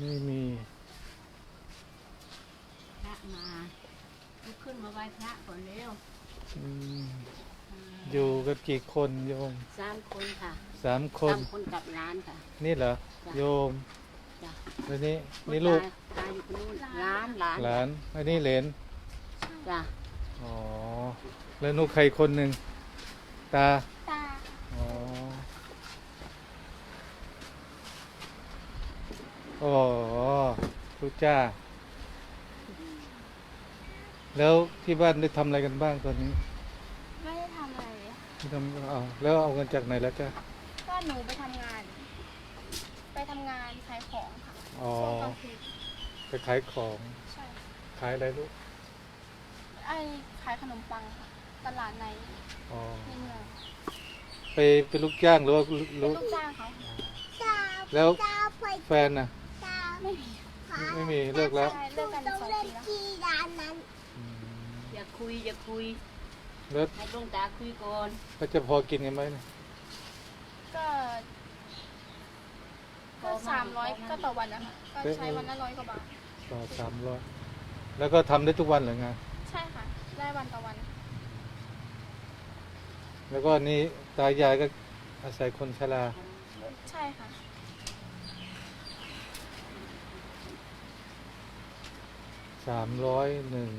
ไม่มีพระมาลุกขึ้นมาไหว้พระก่อนเร็วอืมอยู่กันกี่คนโยมสามคนค่ะสามคสาน มคนกับร้านค่ะ นี่เหรอจ้ะโยมจ้ะ แล้วนี่นี่ลูกตาตาอยู่คนนู้นร้านร้านหลานอันนี้เหลนจ้ะอ๋อแล้วนูกใครคนหนึ่งตา ตา อ๋อ อ๋อลูกจ้า แล้วที่บ้านได้ทำอะไรกันบ้างตอนนี้ไม่ได้ทำอะไรเลยค่ะไม่ทำเอาแล้วเอาเงินจากไหนแล้วจ้าก็หนูไปทำงาน ไปทำงานขายของค่ะอ๋อช่วงกลางคืนไปขายของ ใช่ขายอะไรลูก ไอ้ขายขนมปังค่ะตลาดในอ๋อ ในเมืองไปเป็นลูกจ้างหรือว่าเป็นลูกลูกจ้างเขาแล้วแฟนน่ะ ไม่มีไม่มีเลิกแล้วใช่เลิกกันสองปีแล้วอืมอย่าคุยอย่าคุยแล้วให้ดวงตาคุยก่อนก็จะพอกินกันไหมเนี่ยก็ก็สามร้อยก็ต่อวันนะคะก็ใช้วันละร้อยกว่าบาทต่อสามร้อยแล้วก็ทำได้ทุกวันเหรืองานใช่ค่ะ ได้วันต่อวัน แล้วก็นี่ตายายก็อาศัยคนชราใช่ค่ะ สามร้อยหนึ่ง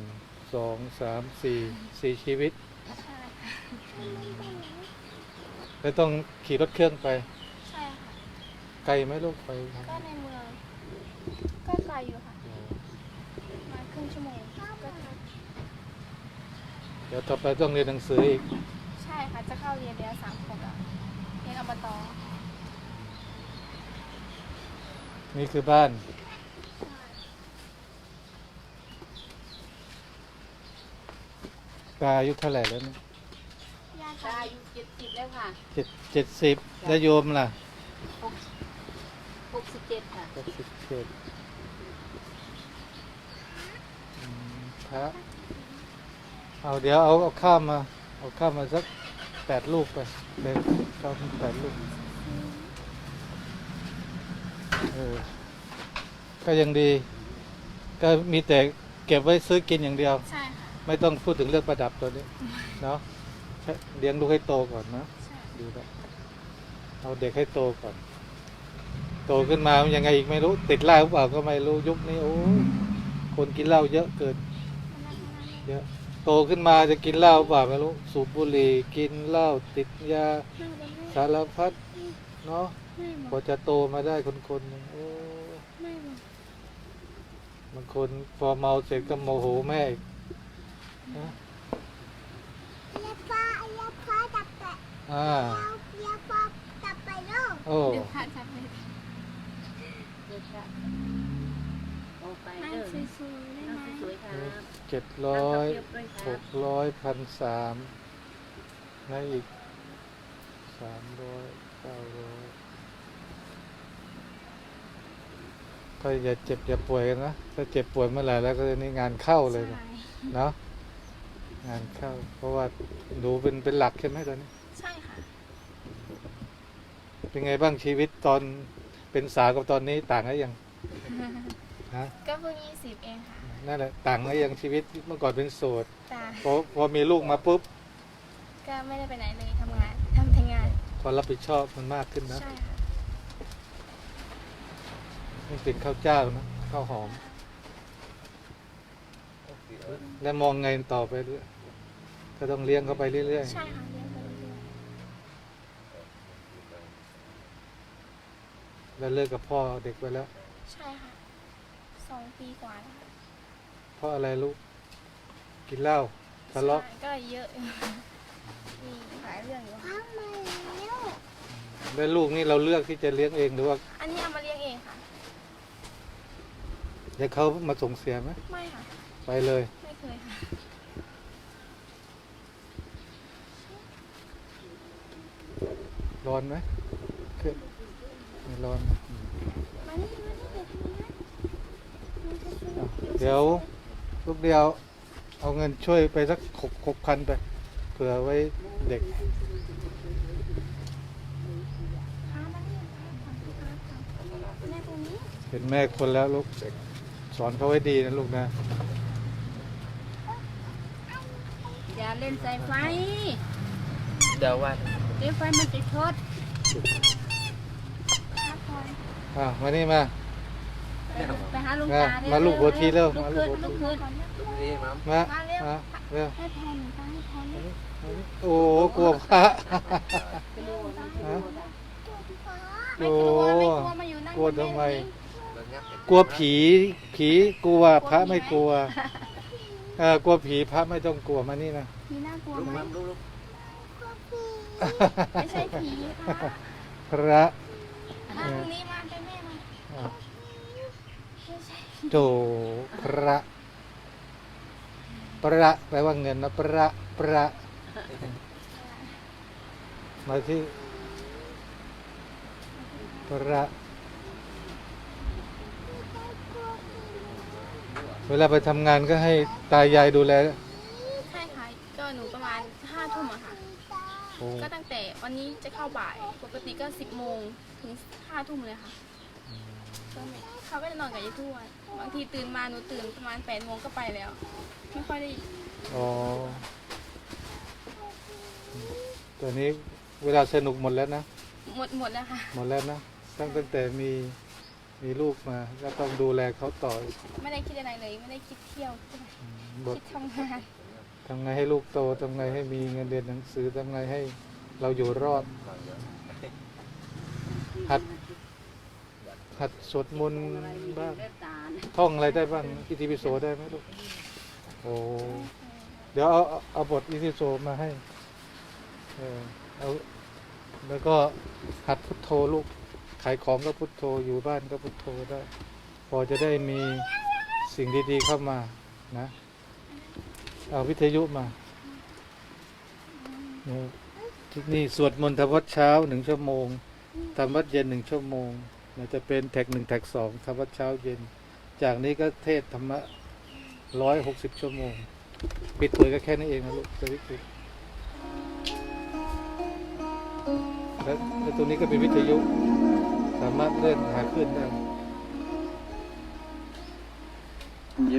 สองสามสี่สี่ชีวิตใช่ค่ะแล้วต้องขี่รถเครื่องไป ใช่ค่ะ ไกลไหมลูกไปทก็ในเมือง ก็ไกลอยู่ค่ะำมาครึ่งชั่วโมงก็เดี๋ยวต่อไปต้องเรียนหนังสืออีกใช่ค่ะ จะเข้าเรียนแล้วสามคนอะเรียนอบตนี่คือบ้าน ตาอายุเท่าไหร่แล้วเนี่ยญาติตาอายุเจ็ดสิบแล้วค่ะเจ็ดเจ็ดสิบแล้วโยมล่ะหกหกสิบเจ็ดค่ะหกสิบเจ็ดอืมพระเอาเดี๋ยวเอาเอาข้ามมา เอาข้ามมาสักแปดลูกไปเลยข้าวแปดลูกเออก็ยังดี ก็มีแต่เก็บไว้ซื้อกินอย่างเดียว ใช่ค่ะ ไม่ต้องพูดถึงเรื่องประดับตัวนี้ เนาะใช่เลี้ยงลูกให้โตก่อนนะใช่ดีแล้วเอาเด็กให้โตก่อน โตขึ้นมามันยังไงอีกไม่รู้ ติดเหล้าหรือเปล่าก็ไม่รู้ยุคนี้โอ้ยคนกินเหล้าเยอะเกินมันนั่งนั่งเยอะโตขึ้นมาจะกินเหล้าหรือเปล่าไม่รู้ สูบบุหรี่กินเหล้าติดยานั่งบนสารพัดเนาะไม่หมกว่าดจะโตมาได้คนคนๆหนึ่งโอ้ยไม่หมดบางคนพอเมาเสร็จก็โมโหแม่ อีกนะอ่าโอ้เดี๋ยวพระจะไปเด็กค่ะออกไปนั่งเด้อสวยๆได้นั่งไหมสวยๆค่ะเจ็ดร้อยนั่งเรียบๆหค่ะกร้อยพันสามในอีกสามร้อยเก้าร้อยก็อย่าเจ็บอย่าป่วยกันนะ ถ้าเจ็บป่วยเมื่อไหร่แล้วก็นี่งานเข้าเลยนะใช่เนาะ งานเข้า เพราะว่าหนูเป็นเป็นหลักใช่ไหมตอนนี้ ใช่ค่ะ เป็นไงบ้างชีวิตตอนเป็นสาวกับตอนนี้ต่างกันยังฮะก็เพิ่งยี่สิบเองค่ะนั่นแหละต่างกันยังชีวิตเมื่อก่อนเป็นโสดตาพอพอมีลูกมาปุ๊บก็ไม่ได้ไปไหนเลยทำงานทำแต่งาน ความรับผิดชอบมันมากขึ้นนะใช่ค่ะนี่เป็นข้าวเจ้านะข้าวหอม แล้วมองไงต่อไปเรื่อย ก็ต้องเลี้ยงเขาไปเรื่อยใช่ค่ะเรียนไปเรื่อยๆแล้วเลิกกับพ่อเด็กไปแล้ว ๆใช่ค่ะสองปีกว่าแล้วค่ะเพราะอะไรลูก กินเหล้าทะเลาะใช่ก็เยอะมีหลายเรื่องอยู่ค่ะแล้วลูกนี่เราเลือกที่จะเลี้ยงเองหรือว่าอันนี้เอามาเลี้ยงเองค่ะเดี๋ยวเขามาส่งเสียไหมไม่ค่ะ ไปเลย ไม่เคยค่ะ ร้อนไหมเครื่องไม่ร้อนนะอืมมานี่มานี่เด็กนี้นะมันจะซื้ออะเดี๋ยวลูกเดียวเอาเงินช่วยไปสักหกหกพันไป เผื่อไว้เด็กพามานี่พาก่อนพาก่อนแม่ตรงนี้อเป็นแม่คนแล้วลูกสอนเขาไว้ดีนะลูกนะ อย่าเล่นสายไฟ เดี๋ยววัน เดี๋ยวไฟมันจะช็อตอะมานี่มา ไปหาลุงมาตาเร็วมาลูกหัวทีเร็วลุกมาลูขึ้กนหัวทีลุกขึ้นนี่มั้งมามาเร็วให้พรหนูตาให้พรด้วยโอ้กลัวพระฮะ ไม่กลัวไม่กลัวมาอยู่นั่งกลัวทำไมแบบเนี้ยกลัวผี ผีกลัวพระไม่กลัวเออกลัวผีพระไม่ต้องกลัวมานี่นะมีน่ากลัวลุกไหมมั้งลุกลุก ไม่ใช่ผีค่ะพระมาตรงนี้มาไปแม่มาอะไม่ใช่โจพระประแปลว่าเงินนะประประมาที่ประเวลาไปทำงานก็ให้ตายายดูแล ใช่ค่ะก็หนูประมาณห้าทุ่มอะค่ะ โอ้ ก็ตั้งแต่ วันนี้จะเข้าบ่าย ปกติก็สิบโมงถึงห้าทุ่มเลยค่ะก็ไม่เขาก็จะนอนกับยายทวดบางทีตื่นมาหนูตื่นประมาณแปดโมงก็ไปแล้ว ไม่ค่อยได้อ๋อตอนนี้เวลาสนุกหมดแล้วนะ หมดหมดแล้วค่ะ หมดแล้วนะ ตั้งตั้งแต่มีมีลูกมาก็ต้องดูแลเขาต่อไม่ได้คิดอะไรเลย ไม่ได้คิดเที่ยวบทคิดทำงาน ทำไงให้ลูกโตทำไงให้มีเงินเรียนหนังสือทำไงให้ เราอยู่รอด หัด หัดสวดมนต์บ้างท่องอะไรได้บ้างอิติปิโสได้ไหมลูกโอ้เดี๋ยวเอาเอาเอาบทอิติปิโสมาให้ เออเอาแล้วก็หัดพุทโธลูกขายของก็พุทโธอยู่บ้านก็พุทโธได้ พอจะได้มีสิ่งดีๆเข้ามานะ เอาวิทยุมาเนี่ย ที่นี่สวดมนต์ทำวัดเช้าหนึ่งชั่วโมงทำวัดเย็นหนึ่งชั่วโมงเนี่ยจะเป็นแท็กหนึ่งแท็กสองทำวัดเช้าเย็น จากนี้ก็เทศธรรมะร้อยหกสิบชั่วโมง ปิดเผยก็แค่นี้เองนะลูกจะวิกฤตแล้วแล้วตรงนี้ก็เป็นวิทยุ สามารถเลื่อนหาขึ้นได้โย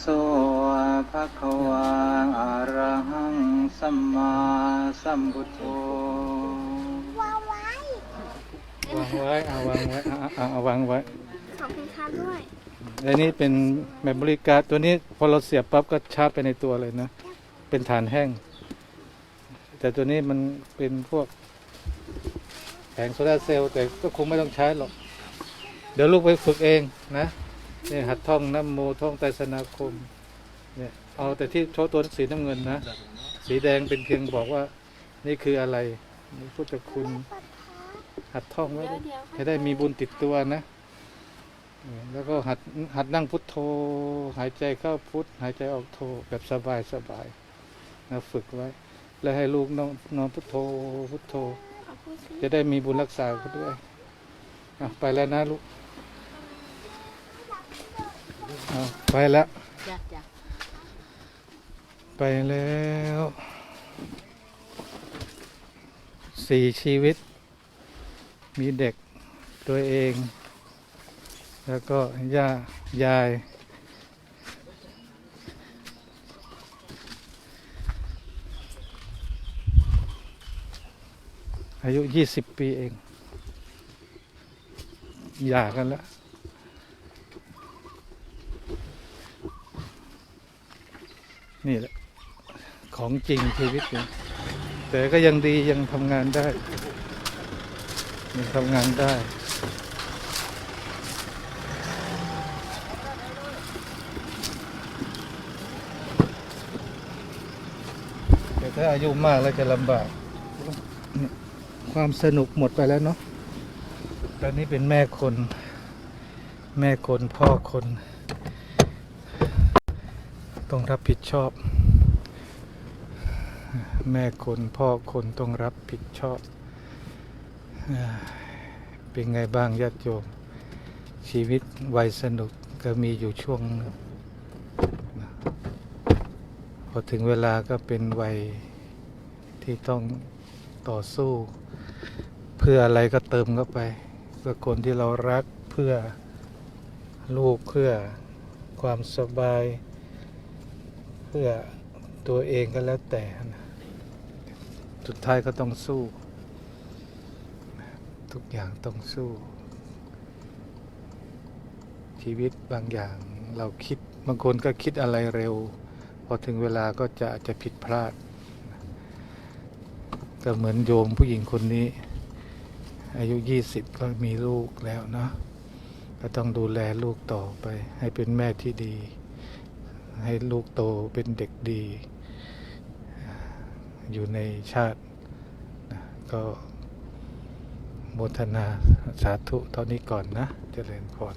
โสภะคะวาอะระหังสัมมาสัมพุทโธวางไว้เอาวางไว้เอาเอาเอาวางไว้ ขอบคุณค่ะด้วย อันนี้เป็นแมมโมรี่การ์ดตัวนี้พอเราเสียบปั๊บก็ชาร์จไปในตัวเลยนะ เป็นฐานแห้ง แต่ตัวนี้มันเป็นพวกแผงโซลาร์เซลล์แต่ก็คงไม่ต้องใช้หรอก เดี๋ยวลูกไปฝึกเองนะ เนี่ยหัดท่องน้ำโมท่องไตรสนาคมเนี่ยเอาแต่ที่โชว์ตัวสีน้ำเงินนะ สีแดงเป็นเพียงบอกว่า นี่คืออะไรนี่พุทธคุณ หัดท่องไว้เดี๋ยวลูกเดี๋ยวจะได้มีบุญติดตัวนะ แล้วก็หัดหัดนั่งพุทโธ หายใจเข้าพุทหายใจออกโธแบบสบายสบายนะฝึกไว้ แล้วให้ลูกน้องนอนพุทโธพุทโธ จะได้มีบุญรักษาเขาด้วยอะไปแล้วนะลูก เอาไปแล้ว จ้ะจ้ะไปแล้วสี่ชีวิต มีเด็กตัวเอง แล้วก็ย่ายาย อายุยี่สิบปีเอง หย่ากันแล้ว นี่แหละ ของจริงชีวิตจริงแต่ก็ยังดียังทำงานได้ ยังทำงานได้ แต่ถ้าอายุมากแล้วจะลำบาก ความสนุกหมดไปแล้วเนาะตอนนี้เป็นแม่คน แม่คนพ่อคน ต้องรับผิดชอบ แม่คนพ่อคนต้องรับผิดชอบ เป็นไงบ้างญาติโยม ชีวิตวัยสนุกก็มีอยู่ช่วง พอถึงเวลาก็เป็นวัยที่ต้องต่อสู้ เพื่ออะไรก็เติมเข้าไป เพื่อคนที่เรารักเพื่อลูกเพื่อความสบาย พื่อตัวเองก็แล้วแต่นะสุดท้ายก็ต้องสู้ ทุกอย่างต้องสู้ ชีวิตบางอย่างเราคิดบางคนก็คิดอะไรเร็ว พอถึงเวลาก็จะจะผิดพลาด ก็เหมือนโยมผู้หญิงคนนี้ อายุยี่สิบก็มีลูกแล้วเนาะก็ต้องดูแลลูกต่อไปให้เป็นแม่ที่ดี ให้ลูกโตเป็นเด็กดี อยู่ในชาติก็โมทนาสาธุเท่านี้ก่อนนะ เจริญพร